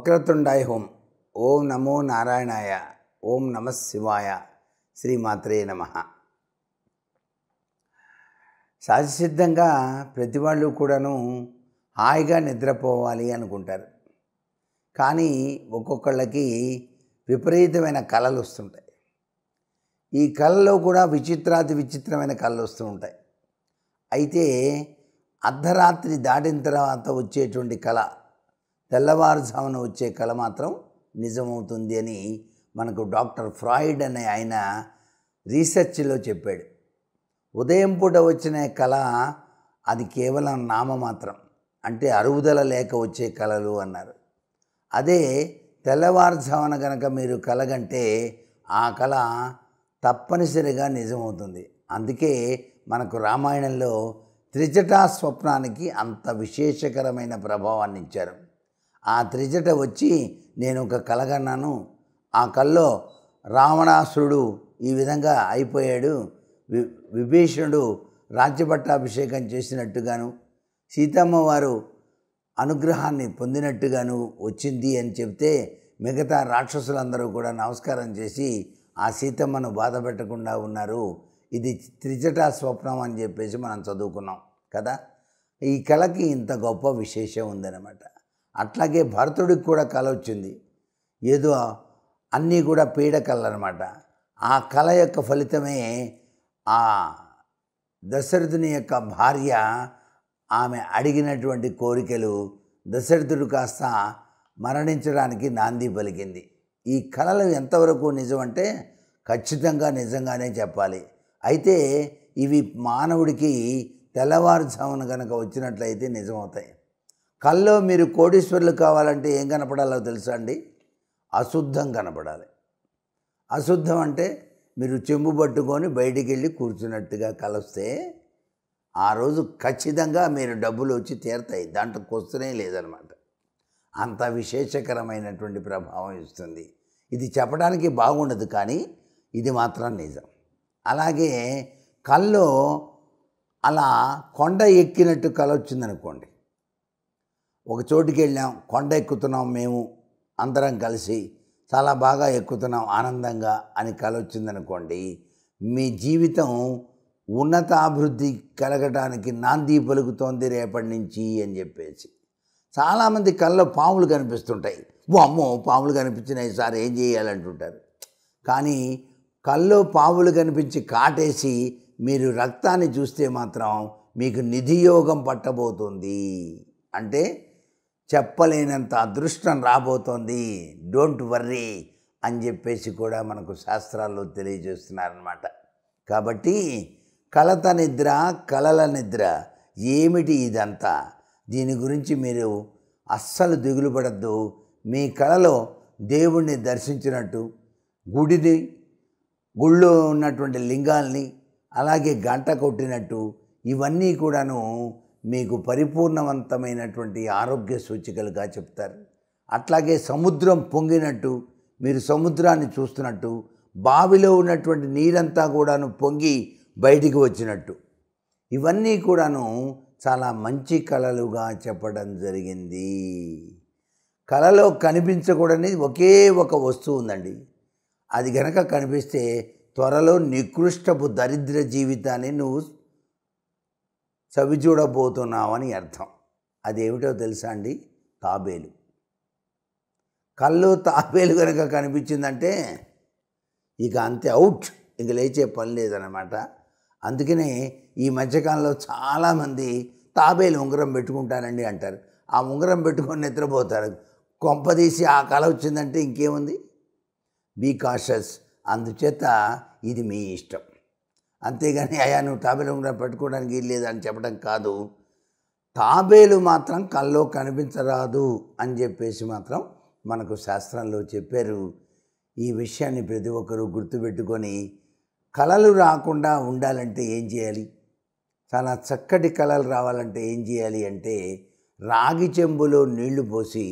వక్రతుండాయ్ home. ఓం నమో నారాయణాయ. ఓం నమ శివాయ. శ్రీమాత్రే నమ. సహజసిద్ధంగా ప్రతి వాళ్ళు కూడాను హాయిగా నిద్రపోవాలి అనుకుంటారు. కానీ ఒక్కొక్కళ్ళకి విపరీతమైన కళలు వస్తుంటాయి ఈ కళలో కూడా విచిత్రాతి విచిత్రమైన కళలు వస్తూ ఉంటాయి. అయితే అర్ధరాత్రి దాటిన తర్వాత వచ్చేటువంటి కళ తెల్లవారుజామున వచ్చే కళ మాత్రం నిజమవుతుంది అని మనకు డాక్టర్ ఫ్రాయిడ్ అనే ఆయన రీసెర్చ్లో చెప్పాడు. ఉదయం పూట వచ్చిన కళ అది కేవలం నామమాత్రం అంటే అరుగుదల లేక వచ్చే కళలు అన్నారు. అదే తెల్లవారుజామున కనుక మీరు కలగంటే ఆ కళ తప్పనిసరిగా నిజమవుతుంది. అందుకే మనకు రామాయణంలో త్రిజటా స్వప్నానికి అంత విశేషకరమైన ప్రభావాన్ని ఇచ్చారు ఆ త్రిజట వచ్చి నేను ఒక కలగన్నాను. ఆ కల్లో రావణాసురుడు ఈ విధంగా అయిపోయాడు. వి విభీషణుడు రాజ్యపట్టాభిషేకం చేసినట్టుగాను సీతమ్మ వారు అనుగ్రహాన్ని పొందినట్టుగాను వచ్చింది అని చెప్తే మిగతా రాక్షసులందరూ కూడా నమస్కారం చేసి ఆ సీతమ్మను బాధ పెట్టకుండా ఉన్నారు. ఇది త్రిజట స్వప్నం అని చెప్పేసి మనం చదువుకున్నాం కదా. ఈ కళకి ఇంత గొప్ప విశేషం ఉందన్నమాట. అట్లాగే భరతుడికి కూడా కళ వచ్చింది. ఏదో అన్నీ కూడా పీడ కళ అనమాట ఆ కళ యొక్క ఫలితమే ఆ దశరథుని యొక్క భార్య ఆమె అడిగినటువంటి కోరికలు దశరథుడు కాస్త మరణించడానికి నాంది పలికింది. ఈ కళలు ఎంతవరకు నిజం అంటే ఖచ్చితంగా నిజంగానే చెప్పాలి. అయితే ఇవి మానవుడికి తెల్లవారుజామున కనుక వచ్చినట్లయితే నిజమవుతాయి. కల్లో మీరు కోటీశ్వరులు కావాలంటే ఏం కనపడాలో తెలుసా అండి? అశుద్ధం కనపడాలి. అశుద్ధం అంటే మీరు చెంబు పట్టుకొని బయటికి వెళ్ళి కూర్చున్నట్టుగా కలిస్తే ఆ రోజు ఖచ్చితంగా మీరు డబ్బులు వచ్చి తీరతాయి. దాంట్లో కొస్తనే లేదనమాట. అంత విశేషకరమైనటువంటి ప్రభావం ఇస్తుంది. ఇది చెప్పడానికి బాగుండదు కానీ ఇది మాత్రం నిజం. అలాగే కల్లో అలా కొండ ఎక్కినట్టు కల వచ్చిందనుకోండి ఒక చోటుకి వెళ్ళాం కొండ ఎక్కుతున్నాం మేము అందరం కలిసి చాలా బాగా ఎక్కుతున్నాం ఆనందంగా అని కల వచ్చిందనుకోండి మీ జీవితం ఉన్నతాభివృద్ధి కలగటానికి నాంది పలుకుతోంది రేపటి నుంచి అని చెప్పేసి. చాలామంది కళ్ళలో పాములు కనిపిస్తుంటాయి. ఓ అమ్మో పాములు కనిపించినాయి సార్ ఏం చేయాలంటుంటారు. కానీ కల్లో పాములు కనిపించి కాటేసి మీరు రక్తాన్ని చూస్తే మాత్రం మీకు నిధియోగం పట్టబోతుంది. అంటే చెప్పలేనంత అదృష్టం రాబోతోంది. డోంట్ వర్రీ అని చెప్పేసి కూడా మనకు శాస్త్రాల్లో తెలియజేస్తున్నారనమాట కాబట్టి కలత నిద్ర కలల నిద్ర ఏమిటి ఇదంతా? దీని గురించి మీరు అస్సలు దిగులు పడద్దు. మీ కళలో దేవుణ్ణి దర్శించినట్టు గుడిని గుళ్ళో ఉన్నటువంటి లింగాల్ని అలాగే గంట కొట్టినట్టు ఇవన్నీ కూడాను మీకు పరిపూర్ణవంతమైనటువంటి ఆరోగ్య సూచికలుగా చెప్తారు. అట్లాగే సముద్రం పొంగినట్టు మీరు సముద్రాన్ని చూస్తున్నట్టు బావిలో ఉన్నటువంటి నీరంతా కూడాను పొంగి బయటికి వచ్చినట్టు. ఇవన్నీ కూడాను చాలా మంచి కళలుగా చెప్పడం జరిగింది. కళలో కనిపించకూడని ఒకే ఒక వస్తువు ఉందండి. అది గనక కనిపిస్తే త్వరలో నికృష్టపు దరిద్ర జీవితాన్ని నువ్వు చవిచూడబోతున్నామని అర్థం. అదేమిటో తెలుసా అండి? తాబేలు. కళ్ళు తాబేలు కనుక కనిపించిందంటే ఇక అంతే అవుట్. ఇంక లేచే పని లేదనమాట అందుకనే ఈ మధ్యకాలంలో చాలామంది తాబేలు ఉంగరం పెట్టుకుంటానండి అంటారు. ఆ ఉంగరం పెట్టుకొని నిద్రపోతారు. కొంపదీసి ఆ కళ వచ్చిందంటే ఇంకేముంది? బీ కాషస్ అందుచేత ఇది మీ ఇష్టం. అంతేగాని అయా నువ్వు తాబేలు ఉంగరం పెట్టుకోవడానికి లేదని చెప్పడం కాదు. తాబేలు మాత్రం కల్లో కనిపించరాదు అని చెప్పేసి మాత్రం మనకు శాస్త్రంలో చెప్పారు. ఈ విషయాన్ని ప్రతి ఒక్కరూ గుర్తుపెట్టుకొని కళలు రాకుండా ఉండాలంటే ఏం చేయాలి? చాలా చక్కటి కళలు రావాలంటే ఏం చేయాలి అంటే రాగి చెంబులో నీళ్ళు పోసి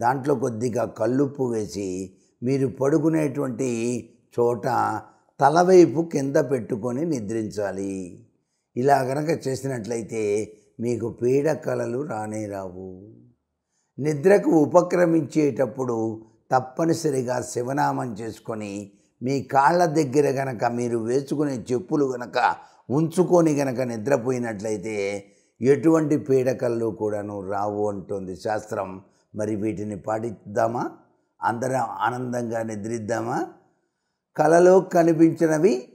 దాంట్లో కొద్దిగా కల్లుప్పు వేసి మీరు పడుకునేటువంటి చోట తలవైపు కింద పెట్టుకొని నిద్రించాలి. ఇలా గనక చేసినట్లయితే మీకు పీడ కళలు రానే రావు. నిద్రకు ఉపక్రమించేటప్పుడు తప్పనిసరిగా శివనామం చేసుకొని మీ కాళ్ళ దగ్గర గనక మీరు వేసుకునే చెప్పులు గనక ఉంచుకొని గనక నిద్రపోయినట్లయితే ఎటువంటి పీడకలు కూడాను రావు అంటుంది శాస్త్రం. మరి వీటిని పాటిద్దామా? అందరం ఆనందంగా నిద్రిద్దామా? కలలో కనిపించినవి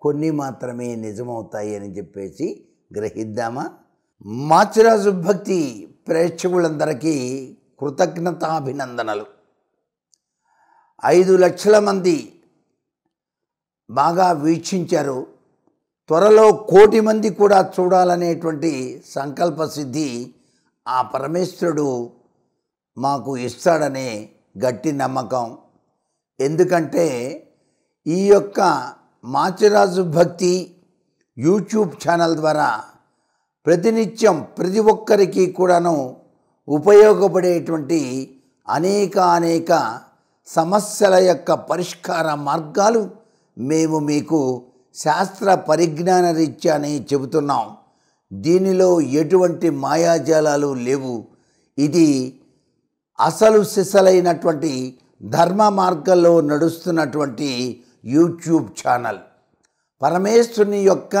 కొన్ని మాత్రమే నిజమవుతాయి అని చెప్పేసి గ్రహిద్దామా? మాచిరాజు భక్తి ప్రేక్షకులందరికీ కృతజ్ఞతాభినందనలు. ఐదు లక్షల మంది బాగా వీక్షించారు. త్వరలో కోటి మంది కూడా చూడాలనేటువంటి సంకల్ప సిద్ధి ఆ పరమేశ్వరుడు మాకు ఇస్తాడనే గట్టి నమ్మకం. ఎందుకంటే ఈ యొక్క మాచిరాజు భక్తి యూట్యూబ్ ఛానల్ ద్వారా ప్రతినిత్యం ప్రతి ఒక్కరికి కూడాను ఉపయోగపడేటువంటి అనేక అనేక సమస్యల యొక్క పరిష్కార మార్గాలు మేము మీకు శాస్త్ర పరిజ్ఞాన రీత్యానే చెబుతున్నాం. దీనిలో ఎటువంటి మాయాజాలాలు లేవు. ఇది అసలు సిసలైనటువంటి ధర్మ మార్గంలో నడుస్తున్నటువంటి యూట్యూబ్ ఛానల్. పరమేశ్వరుని యొక్క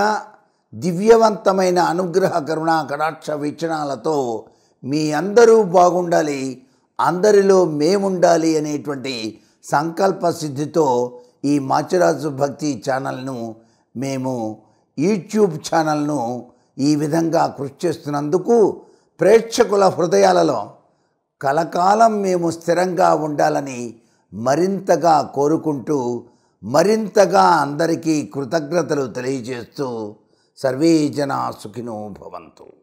దివ్యవంతమైన అనుగ్రహ కరుణా కటాక్ష వీక్షణాలతో మీ అందరూ బాగుండాలి అందరిలో మేముండాలి అనేటువంటి సంకల్ప సిద్ధితో ఈ మాచిరాజు భక్తి ఛానల్ను మేము యూట్యూబ్ ఛానల్ను ఈ విధంగా కృషి చేస్తున్నందుకు ప్రేక్షకుల హృదయాలలో కలకాలం మేము స్థిరంగా ఉండాలని మరింతగా కోరుకుంటూ మరింతగా అందరికీ కృతజ్ఞతలు తెలియజేస్తూ సర్వే జనా సుఖినో భవంతు.